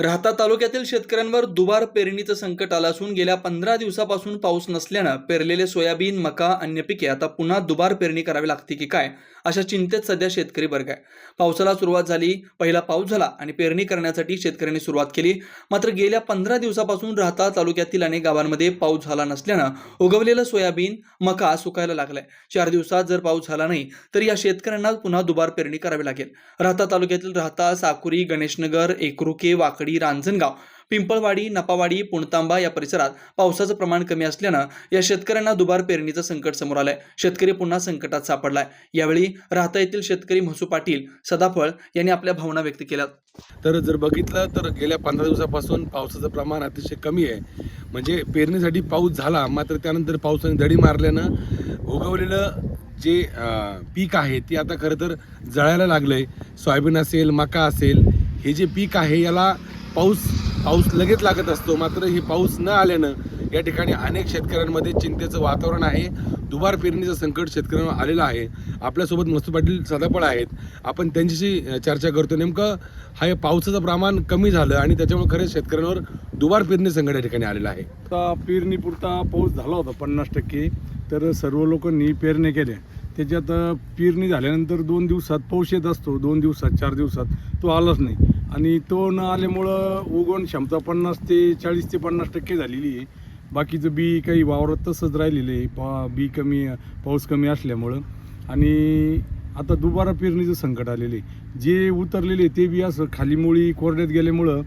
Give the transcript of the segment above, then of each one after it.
राहता तालुक्यातील शेतकऱ्यांवर दुबार पेरणीचं संकट आलं असून गेल्या पंधरा दिवसापासून पाऊस नसल्यानं पेरलेले सोयाबीन मका अन्य पिके आता पुन्हा दुबार पेरणी करावी लागते की काय अशा चिंतेत सध्या शेतकरी वर्ग आहे. पावसाला सुरुवात झाली पहिला पाऊस झाला आणि पेरणी करण्यासाठी शेतकऱ्यांनी सुरुवात केली. मात्र गेल्या पंधरा दिवसापासून राहता तालुक्यातील अनेक गावांमध्ये पाऊस झाला नसल्यानं उगवलेलं सोयाबीन मका सुकायला लागलाय. चार दिवसात जर पाऊस झाला नाही तर या शेतकऱ्यांना पुन्हा दुबार पेरणी करावी लागेल. राहता तालुक्यातील राहता साकुरी गणेशनगर एकरुके वाकडी रांजणगाव पिंपळवाडी नपावाडी पुणतांबा या परिसरात पावसाचं प्रमाण कमी असल्यानं या शेतकऱ्यांना दुबार पेरणीचं संकट समोर आलंय. शेतकरी पुन्हा संकटात सापडलाय. यावेळी राहता येथील शेतकरी म्हसू पाटील सदाफळ यांनी आपल्या भावना व्यक्त केल्या. तर जर बघितलं तर गेल्या पंधरा दिवसापासून पावसाचं प्रमाण अतिशय कमी आहे. म्हणजे पेरणीसाठी पाऊस झाला मात्र त्यानंतर पावसाने दडी मारल्यानं उगवलेलं जे पीक आहे ते आता खरं तर जळायला लागलंय. सोयाबीन असेल मका असेल हे जे पीक आहे याला पाऊस पाऊस लगेच लागत असतो. मात्र ही पाऊस न आल्यानं या ठिकाणी अनेक शेतकऱ्यांमध्ये चिंतेचं वातावरण आहे. दुबार पेरणीचं संकट शेतकऱ्यांना आलेलं आहे. आपल्यासोबत मस्त पाटील सदापळ आहेत. आपण त्यांच्याशी चर्चा करतो. नेमकं हा या पावसाचं प्रमाण कमी झालं आणि त्याच्यामुळे खरंच शेतकऱ्यांवर दुबार पेरणी संकट या ठिकाणी आलेलं आहे. आता पेरणीपुरता पाऊस झाला होता पन्नास टक्के. तर सर्व लोकांनी पेरणी केल्या त्याच्यात पेरणी झाल्यानंतर दोन दिवसात पाऊस येत असतो. दोन दिवसात चार दिवसात तो आलाच नाही. आणि तो न आल्यामुळं उगवण क्षमता पन्नास ते चाळीस ते पन्नास टक्के झालेली आहे. बाकीचं बी काही वावरात तसंच राहिलेलं आहे. पा बी कमी पाऊस कमी असल्यामुळं. आणि आता दुबारा पेरणीचं संकट आलेलं आहे. जे उतरलेले ते बी असं खाली मुळी कोरड्यात गेल्यामुळं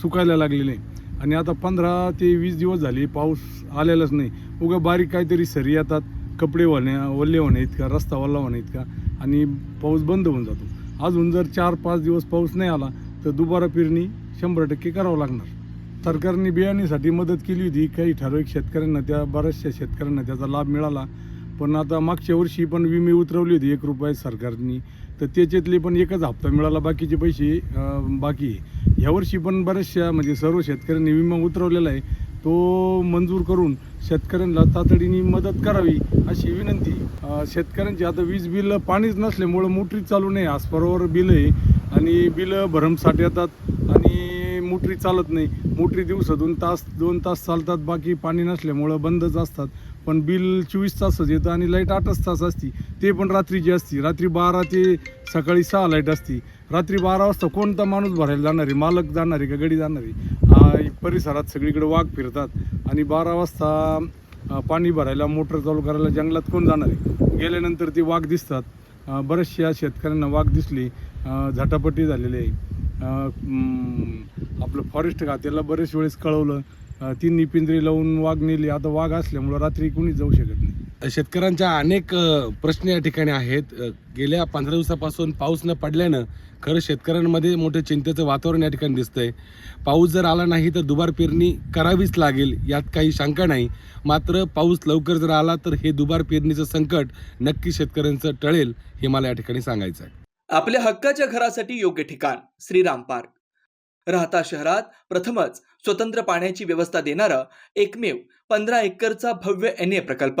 सुकायला लागलेले आहे. आणि आता पंधरा ते वीस दिवस झाले पाऊस आलेलाच नाही. उगा बारीक काहीतरी सरी येतात. कपडे होण्या ओल्ले होणे इतका रस्ता ओल्ला होणे इतका आणि पाऊस बंद होऊन जातो. अजून जर चार पाच दिवस पाऊस नाही आला तर दुबारा पेरणी शंभर टक्के करावं लागणार. सरकारने बियाणीसाठी मदत केली होती. काही ठराविक शेतकऱ्यांना त्या बऱ्याचशा शेतकऱ्यांना त्याचा लाभ मिळाला. पण आता मागच्या वर्षी पण विमे उतरवली होती. एक रुपये सरकारनी. तर त्याच्यातले पण एकच हप्ता मिळाला. बाकीचे पैसे बाकी आहे. ह्यावर्षी पण बऱ्याचशा म्हणजे सर्व शेतकऱ्यांनी विमा उतरवलेला आहे. तो मंजूर करून शेतकऱ्यांना तातडीने मदत करावी अशी विनंती. शेतकऱ्यांची आता वीज बिल पाणीच नसल्यामुळं मोटरी चालू नाही. आसपासवर बिल आहे आणि बिलं भरमसाठ येतात आणि मोटरी चालत नाही. मोटरी दिवसातून तास दोन तास चालतात बाकी पाणी नसल्यामुळं बंदच असतात. पण बिल चोवीस तासच येतं आणि लाइट आठच तास असती. ते पण रात्रीची असती. रात्री बारा ते सकाळी सहा लाइट असती. रात्री बारा वाजता कोणता माणूस भरायला जाणार? आहे मालक जाणार आहे का गडी जाणार? आहे परिसरात सगळीकडे वाघ फिरतात आणि बारा वाजता पाणी भरायला मोटर चालू करायला जंगलात कोण जाणार आहे? गेल्यानंतर ते वाघ दिसतात. बऱ्याचशा शेतकऱ्यांना वाघ दिसली झटापटी झालेली आहे. आपलं फॉरेस्ट खात्याला बरेच वेळेस कळवलं. अ, तिन्ही लावून वाघ नेली. आता वाघ असल्यामुळं रात्री कुणीच जाऊ शकत नाही. शेतकऱ्यांच्या अनेक प्रश्न या ठिकाणी आहेत. गेल्या पंधरा दिवसापासून पाऊस न पडल्यानं खरं शेतकऱ्यांमध्ये मोठे चिंतेचं वातावरण या ठिकाणी दिसतंय. पाऊस जर आला नाही तर दुबार पेरणी करावीच लागेल यात काही शंका नाही. मात्र पाऊस लवकर जर आला तर हे दुबार पेरणीचं संकट नक्की शेतकऱ्यांचं टळेल हे मला या ठिकाणी सांगायचं आहे. आपल्या हक्काच्या घरासाठी योग्य ठिकाण श्रीराम पार्क. राहता शहरात प्रथमच स्वतंत्र पाण्याची व्यवस्था देणारं एकमेव पंधरा एकरचा भव्य एन ए प्रकल्प.